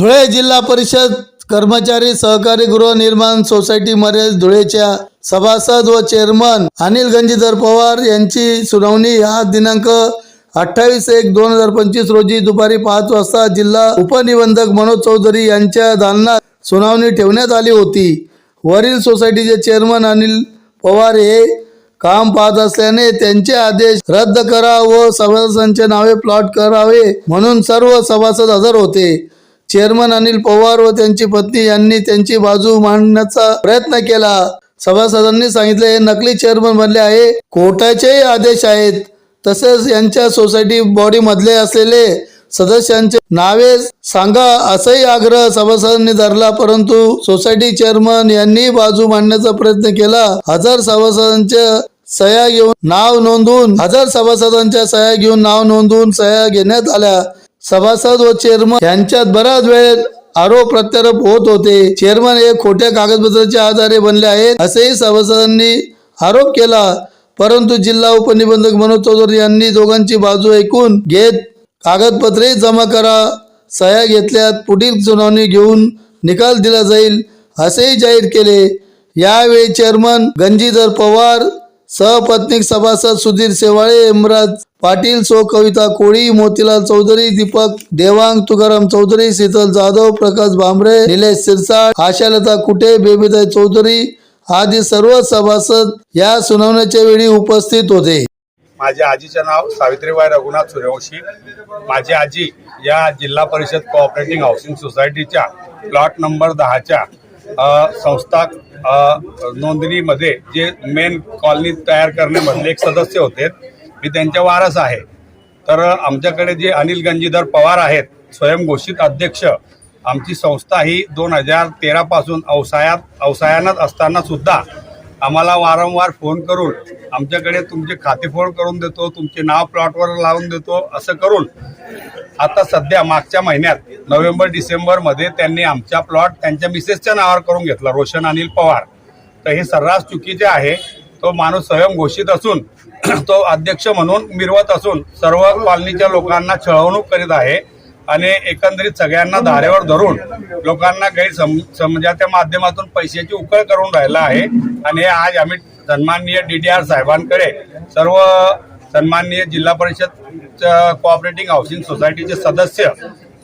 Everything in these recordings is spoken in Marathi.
धुळे जिल्हा परिषद कर्मचारी सहकारी गृहनिर्माण सोसायटी मर्यादित धुळेच्या सभासद व चेअरमन अनिल गंजीधर पवार यांची सुनावणी हा दिनांक अठ्ठावीस एक दोन हजार पंचवीस रोजी दुपारी पाच वाजता जिल्हा उपनिबंधक मनोज चौधरी यांच्या दालनात सुनावणी ठेवण्यात आली होती. वरील सोसायटीचे चेअरमन अनिल पवार हे काम पाहत असल्याने त्यांचे आदेश रद्द करा व सभासदांचे नावे प्लॉट करावे म्हणून सर्व सभासद हजर होते. चेअरमन अनिल पवार व त्यांची पत्नी यांनी त्यांची बाजू मांडण्याचा प्रयत्न केला. सभासदांनी सांगितले हे नकली चेअरमन बनले आहे. कोर्टाचेही आदेश आहेत. तसेच यांच्या सोसायटी बॉडी मधले असलेले सदस्यांचे नावे सांगा असाही आग्रह सभासदांनी धरला. परंतु सोसायटी चेअरमन यांनी बाजू मांडण्याचा प्रयत्न केला. हजार सभासदांच्या सह्या घेऊन नाव नोंदवून हजार सभासदांच्या सह्या घेऊन नाव नोंदवून सह्या घेण्यात आल्या. सभासद व चेअरमन यांच्यात बराच वेळ आरोप प्रत्यारोप होत होते. चेअरमन हे खोट्या कागदपत्राच्या आधारे बनले आहेत असेही सभासदांनी आरोप केला. परंतु जिल्हा उपनिबंधक मनोज चौधरी यांनी दोघांची बाजू ऐकून घेत कागदपत्रे जमा करा सह्या घेतल्यात पुढील सुनावणी घेऊन निकाल दिला जाईल असेही जाहीर केले. यावेळी चेअरमन गंजीधर पवार सहपत्नीक सभासद सुधीर शेवाळे इम्राज पाटील सो कविता कोळी मोतीलाल चौधरी दीपक देवांग तुकाराम चौधरी शीतल जाधव प्रकाश भांबरे निलेश सिरसाट आशालता कुटे बेबीताई चौधरी आदी सर्व सभासद या सुनावण्याच्या वेळी उपस्थित होते. माझ्या आजीचं नाव सावित्रीबाई रघुनाथ सूर्यवंशी. माझी आजी या जिल्हा परिषद कोऑपरेटिव्ह हाऊसिंग सोसायटीच्या प्लॉट नंबर दहाच्या संस्था नोंदणीमध्ये जे मेन कॉलनी तयार करण्यामधले एक सदस्य होते मी त्यांच्या वारस आहे. तर आमच्याकडे जे अनिल गंजीधर पवार आहेत स्वयंघोषित अध्यक्ष आमची संस्था ही दोन हजार तेरापासून अवसायात अवसायानात असताना सुद्धा आम्हाला वारंवार फोन करून आमच्याकडे तुमचे खाते फोन करून देतो तुमचे नाव प्लॉटवर लावून देतो असं करून. आता सध्या मागच्या महिन्यात नोव्हेंबर डिसेंबरमध्ये त्यांनी आमचा प्लॉट त्यांच्या मिसेसच्या नावावर करून घेतला रोशन अनिल पवार. तर हे सर्रास चुकीचे आहे. तो माणूस स्वयंघोषित असून तो अध्यक्ष म्हणून मिरवत असून सर्व कॉलनीच्या लोकांना छळवणूक करीत आहे. आणि एकंदरीत सगळ्यांना धारेवर धरून लोकांना गैरसम समजाच्या माध्यमातून पैशाची उकळ करून राहिला आहे. आणि हे आज आम्ही सन्माननीय डी डी आर साहेबांकडे सर्व सन्माननीय जिल्हा परिषद कोऑपरेटिव्ह हाऊसिंग सोसायटीचे सदस्य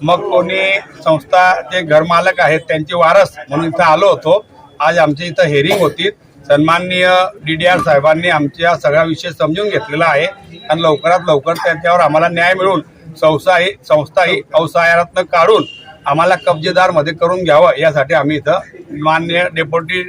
मग कोणी संस्था जे घरमालक आहेत त्यांचे वारस म्हणून इथं आलो होतो. आज आमच्या इथं हेरिंग होती. सन्माननीय डी डी आर साहेबांनी आमच्या सगळा विषय समजून घेतलेला आहे. आणि लवकरात लवकर त्यांच्यावर आम्हाला न्याय मिळून संस्था ही संस्था ही अवसायातनं काढून आम्हाला कब्जेदारमध्ये करून घ्यावं यासाठी आम्ही इथं माननीय डेप्युटी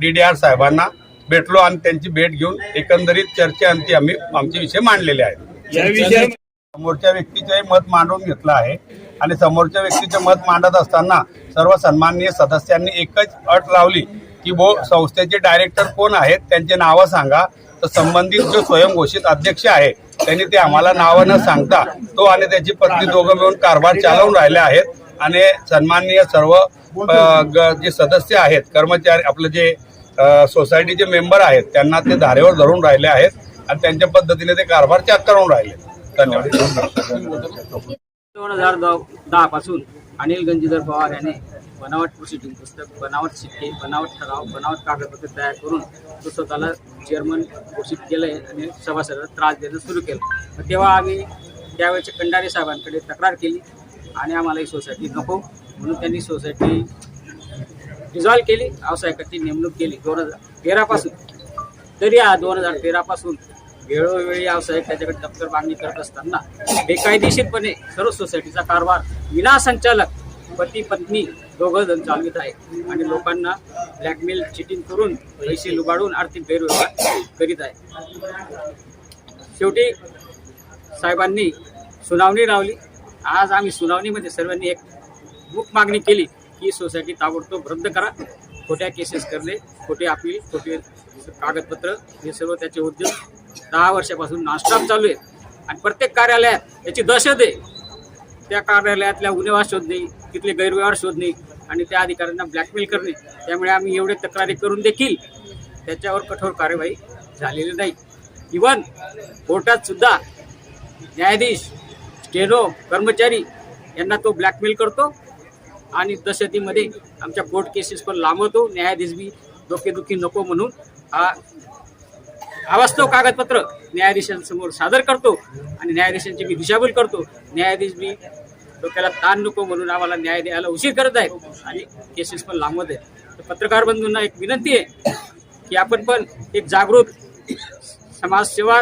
डी डी आर साहेबांना भेटलो आणि त्यांची भेट घेऊन एकंदरीत चर्चेअंती आम्ही आमचे विषय मांडलेले आहेत. समोरच्या व्यक्तीचे मत मांडून घेतलं आहे आणि समोरच्या व्यक्तीचे मत मांडत असताना सर्व सन्माननीय सदस्यांनी एकच अट लावली की भो संस्थेचे डायरेक्टर कोण आहेत त्यांचे नावं सांगा. तर संबंधित जो स्वयंघोषित अध्यक्ष आहे त्यांनी ते आम्हाला नावं न सांगता तो आणि त्याची पत्नी दोघं मिळून कारभार चालवून राहिले आहेत. आणि सन्माननीय सर्व जे सदस्य आहेत कर्मचारी आपलं जे सोसायटीचे मेंबर आहेत त्यांना ते धारेवर धरून राहिले आहेत आणि त्यांच्या पद्धतीने ते कारभार चॅक करून राहिले. धन्यवाद. दोन हजार दहा पासून अनिल गंजीधर पवार यांनी बनावट प्रोसिडिंग पुस्तक बनावट शिक्के बनावट ठराव बनावट कागदपत्र तयार करून तो स्वतःला चेअरमन घोषित केलं आहे आणि सभासदाला त्रास देणं सुरू केलं. तेव्हा आम्ही त्यावेळेच्या कंडारे साहेबांकडे तक्रार केली आणि आम्हाला ही सोसायटी नको म्हणून त्यांनी सोसायटी डिझॉल्व्ह केली. व्यावसायिकाची नेमणूक केली. दोन हजार तेरापासून. तरी हा दोन हजार तेरापासून वेळोवेळी व्यावसायिक त्याच्याकडे दप्तर मागणी करत असताना बेकायदेशीरपणे सर्व सोसायटीचा कारभार विनासंचालक पती पत्नी दोघं जण चालवित आहे आणि लोकांना ब्लॅकमेल चिटिंग करून पैसे लुबाडून आर्थिक गैरव्यवहार करीत आहे शेवटी साहेबांनी सुनावणी लावली. आज आम्ही सुनावणीमध्ये सर्वांनी एक मुख मागणी केली की सोसायटी ताबडतोब रद्द करा. खोट्या केसेस करणे खोटे अपील खोटे कागदपत्र हे सर्व त्याचे उद्योग. दहा वर्षापासून नॉनस्टॉप चालू आहे. आणि प्रत्येक कार्यालयात याची दहशत आहे त्या कार्यालयातल्या गुन्हेगार शोधणे तिथले गैरव्यवहार शोधणे आणि त्या अधिकाऱ्यांना ब्लॅकमेल करणे त्यामुळे आम्ही एवढे तक्रारी करून देखील त्याच्यावर कठोर कार्यवाही झालेली नाही. इवन कोर्टात सुद्धा न्यायाधीश स्टेनो कर्मचारी यांना तो ब्लॅकमेल करतो आणि दशतीमध्ये आमच्या कोर्ट केसेस पण लांबवतो. न्यायाधीश बी डोकेदुखी नको म्हणून हा अवास्तव कागदपत्र न्यायाधीशांसमोर सादर करतो आणि न्यायाधीशांची मी दिशाभूल करतो. न्यायाधीश बी डोक्याला ताण नको म्हणून आम्हाला न्याय द्यायला उशीर करत आहेत. आणि केसेस पण लांबत आहेत. तर पत्रकार बंधूंना एक विनंती आहे की आपण पण एक जागृत समाजसेवा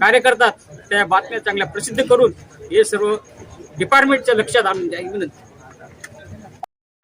कार्य करतात त्या बातम्या चांगल्या प्रसिद्ध करून हे सर्व डिपार्टमेंटच्या लक्षात आणून द्या. विनंती.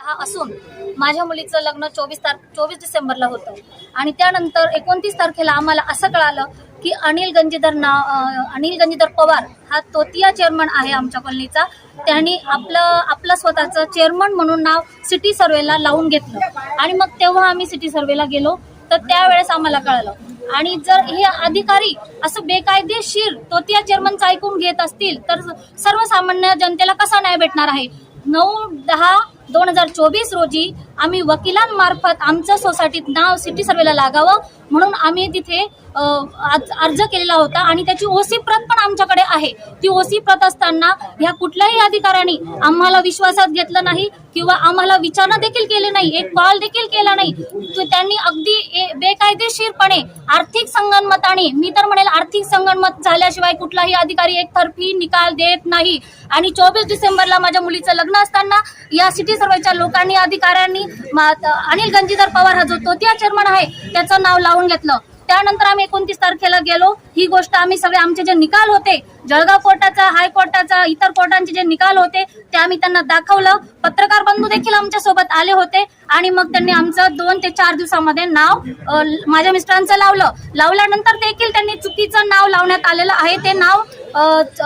हा असून माझ्या मुलीचं लग्न चोवीस तार चोवीस डिसेंबरला होतं. आणि त्यानंतर एकोणतीस तारखेला आम्हाला असं कळालं की अनिल गंजीधर नाव अनिल गंजीधर पवार हा तोतिया चेअरमन आहे आमच्या कॉलनीचा. त्यांनी आपलं आपलं स्वतःचं चेअरमन म्हणून नाव सिटी सर्वेला लावून घेतलं. आणि मग तेव्हा आम्ही सिटी सर्वेला गेलो. तर त्यावेळेस आम्हाला कळलं. आणि जर हे अधिकारी असं बेकायदेशीर तोतिया चेअरमनचं ऐकून घेत असतील तर सर्वसामान्य जनतेला कसा न्याय भेटणार आहे? नऊ दहा दोन हजार चोवीस रोजी आम्ही वकिलांमार्फत आमचं सोसायटीत नाव सिटी सर्वेला लागावं म्हणून आम्ही तिथे आज- अर्ज केलेला होता आणि त्याची ओसी प्रत पण आमच्याकडे आहे. ती ओसी प्रत असताना ह्या कुठल्याही अधिकाऱ्यांनी आम्हाला विश्वासात घेतलं नाही किंवा आम्हाला विचारणा देखील केली नाही एक कॉल देखील केला नाही. त्यांनी अगदी ए- बेकायदेशीरपणे आर्थिक संगणमताने मी तर म्हणेल आर्थिक संगणमत झाल्याशिवाय कुठलाही अधिकारी एकतर्फी निकाल देत नाही. आणि चोवीस डिसेंबरला माझ्या मुलीचं लग्न असताना या सिटी सर्वच्या लोकांनी अधिकाऱ्यांनी मा- अनिल गंजीधर पवार हा जो तोतिया चेअरमन आहे त्याचं नाव लावून घेतलं. त्यानंतर आम्ही एकोणतीस तारखेला गेलो. ही गोष्ट आम्ही सगळे आमचे जे निकाल होते जळगाव कोर्टाचा हायकोर्टाचा इतर कोर्टांचे जे निकाल होते ते आम्ही त्यांना दाखवलं. पत्रकार बंधू देखील आमच्यासोबत आले होते आणि मग त्यांनी आमचं दोन ते चार दिवसामध्ये नाव माझ्या मिस्टरांचं लावलं. लावल्यानंतर देखील त्यांनी चुकीचं नाव लावण्यात आलेलं आहे. ते नाव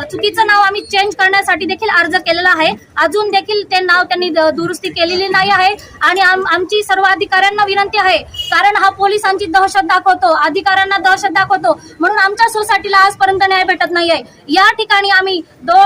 चुकीचं नाव आम्ही चेंज करण्यासाठी देखील अर्ज केलेला आहे. अजून देखील ते नाव त्यांनी द- दुरुस्ती केलेली नाही आहे आणि आम- आमची सर्व अधिकाऱ्यांना विनंती आहे. कारण हा पोलिसांची दहशत दाखवतो अधिकाऱ्यांना दहशत दाखवतो. म्हणून आमच्या सोसायटीला आजपर्यंत न्याय भेटत नाही आहे या ठिकाणी आम्ही दो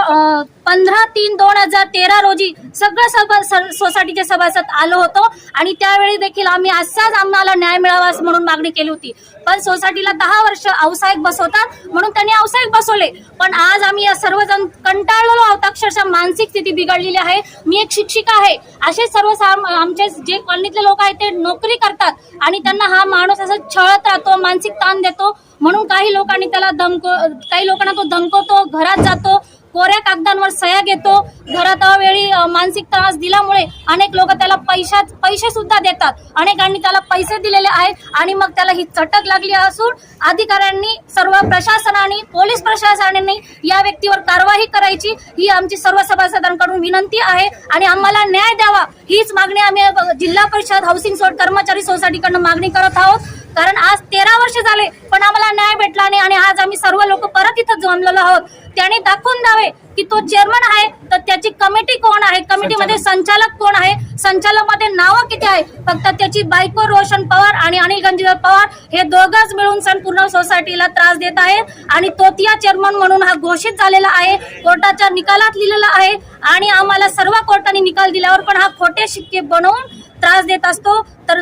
पंधरा तीन दोन हजार तेरा रोजी सगळं सभा स- सोसायटीचे सभासद आलो होतो. आणि त्यावेळी देखील आम्ही असाच आम्हाला न्याय मिळावा म्हणून मागणी केली होती. पण सोसायटीला दहा वर्ष व्यावसायिक बसवतात म्हणून त्यांनी व्यावसायिक बसवले. पण आज आम्ही या सर्वजण कंटाळलेलो आहोत. अक्षरशः मानसिक स्थिती बिघडलेली आहे. मी एक शिक्षिका आहे. असे सर्व आमचे जे कॉलनीतले लोक आहेत ते नोकरी करतात. आणि त्यांना हा माणूस असं छळत राहतो मानसिक ताण देतो. म्हणून काही लोकांनी त्याला धमको काही लोकांना तो धमकवतो घरात जातो कोऱ्या कागदांवर सह्या घेतो घरात अवेळी मानसिक त्रास दिल्यामुळे अनेक लोक त्याला पैशा पैसे सुद्धा देतात. अनेकांनी त्याला पैसे दिलेले आहेत आणि मग त्याला ही चटक लागली असून अधिकाऱ्यांनी सर्व प्रशासनाने पोलीस प्रशासनाने या व्यक्तीवर कारवाई करायची ही आमची सर्व सभासदांकडून विनंती आहे. आणि आम्हाला न्याय द्यावा हीच मागणी आम्ही जिल्हा परिषद हाऊसिंग सोड कर्मचारी सोसायटीकडनं मागणी करत आहोत. कारण आज वर्ष झाले पण आम्हाला न्याय भेटला नाही आणि आज आम्ही सर्व लोक परत इथं जमलेलो आहोत. त्याने दाखवून द्यावे की तो चेअरमन आहे तर त्याची कमिटी कोण आहे? कमिटीमध्ये संचालक. कोण आहे? संचालकमध्ये नावं किती आहे? फक्त त्याची बायको रोशन पवार आणि अनिल गंजीधर पवार हे दोघंच मिळून संपूर्ण सोसायटीला त्रास देत आहेत. आणि तोतिया चेअरमन म्हणून हा घोषित झालेला आहे. कोर्टाच्या निकालात लिहिलेला आहे. आणि आम्हाला सर्व कोर्टाने निकाल दिल्यावर पण हा खोटे शिक्के बनवून त्रास देत असतो तर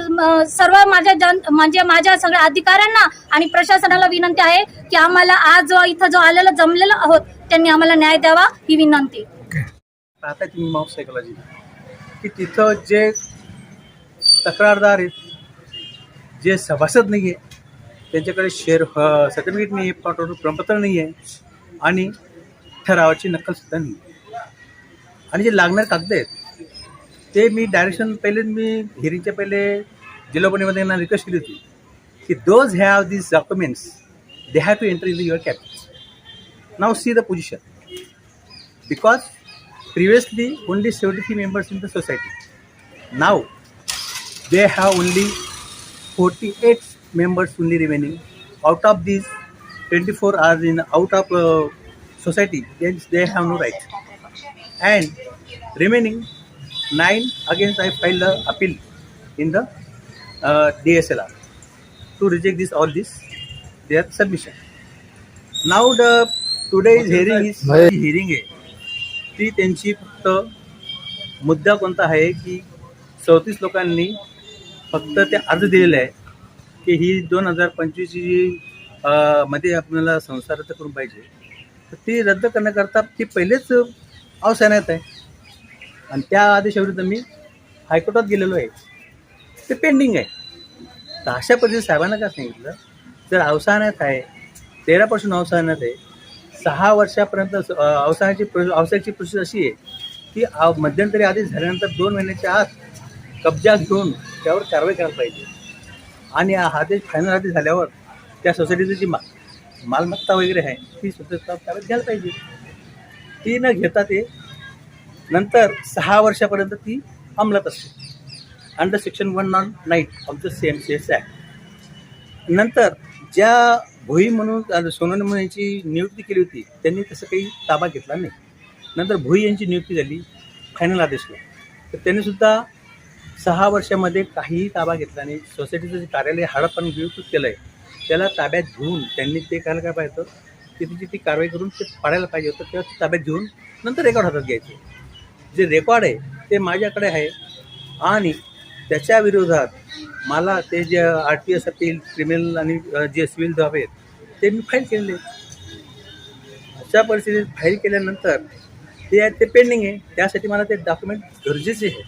सर्व माझ्या जन म्हणजे माझ्या सगळ्या अधिकाऱ्यांना आणि प्रशासनाला विनंती आहे की आम्हाला आज जो इथं जो आलेला जमलेलो आहोत त्यांनी आम्हाला न्याय द्यावा ही विनंती आहे तुम्ही माउस सायकोलॉजी की तिथं जे तक्रारदार आहेत जे सभासद नाही आहे त्यांच्याकडे शेअर सर्टिफिकेट नाही आहे पाठवून प्रमाणपत्र नाही आहे आणि ठरावाची नक्कलसुद्धा नाही आहे. आणि जे लागणारे कागद आहेत ते मी डायरेक्शन पहिले मी हिरीच्या पहिले जिल्हापणीमध्ये यांना रिक्वेस्ट केली होती की those have this documents they have to enter in the your cabinet now see the position because previously only seventy three members in the society now they have only forty eight members only remaining out of this twenty four ours in out of society they have no right and remaining nine against I file the appeal in the D S L R to reject this all this their submission now the today is hearing is hearing आहे ती त्यांची फक्त मुद्दा कोणता आहे की चौतीस लोकांनी फक्त ते अर्ज दिलेला आहे की ही दोन हजार पंचवीसची मध्ये आपल्याला संसार रद्द करून पाहिजे तर ती रद्द करण्याकरता ती पहिलेच अवसायनात आहे. आणि त्या आदेशाविरुद्ध मी हायकोर्टात गेलेलो आहे. ते पेंडिंग आहे. तर अशा पद्धतीने साहेबांना का सांगितलं? जर अवसानात आहे तेरापासून अवसानात आहे सहा वर्षापर्यंत अवसानाची प्रो अवसानाची प्रोसेस अशी आहे की अ- मध्यंतरी आदेश झाल्यानंतर दोन महिन्याच्या आत कब्जा घेऊन त्यावर कारवाई करायला पाहिजे. आणि हा आदेश फायनल आदेश झाल्यावर त्या सोसायटीची जी मा मालमत्ता वगैरे आहे ती सुद्धा ताब्यात घ्यायला पाहिजे. ती न घेता ते नंतर सहा वर्षापर्यंत ती अंमलात असते. Under section one non nine of the C M C S act नंतर ज्या भोई म्हणून सोनन म्हणून यांची नियुक्ती केली होती त्यांनी तसं काही ताबा घेतला नाही. नंतर भोई यांची नियुक्ती झाली फायनल आदेशला. तर त्यांनीसुद्धा सहा वर्षामध्ये काहीही ताबा घेतला नाही. सोसायटीचं जे कार्यालय हडपण नियुक्त केलं आहे त्याला ताब्यात घेऊन त्यांनी ते करायला काय पाहिजे होतं की ती कारवाई करून ते पाडायला पाहिजे होतं तेव्हा ताब्यात घेऊन नंतर रेकॉर्ड हातात घ्यायचे. जे रेकॉर्ड आहे ते माझ्याकडे आहे. आणि त्याच्या विरोधात मला ते जे आर टी एस असतील क्रिमिनल आणि जे सिव्हिल जॉब आहेत ते मी फाईल केलेले अशा परिस्थितीत फाईल केल्यानंतर ते ते पेंडिंग आहे. त्यासाठी मला ते डॉक्युमेंट गरजेचे आहे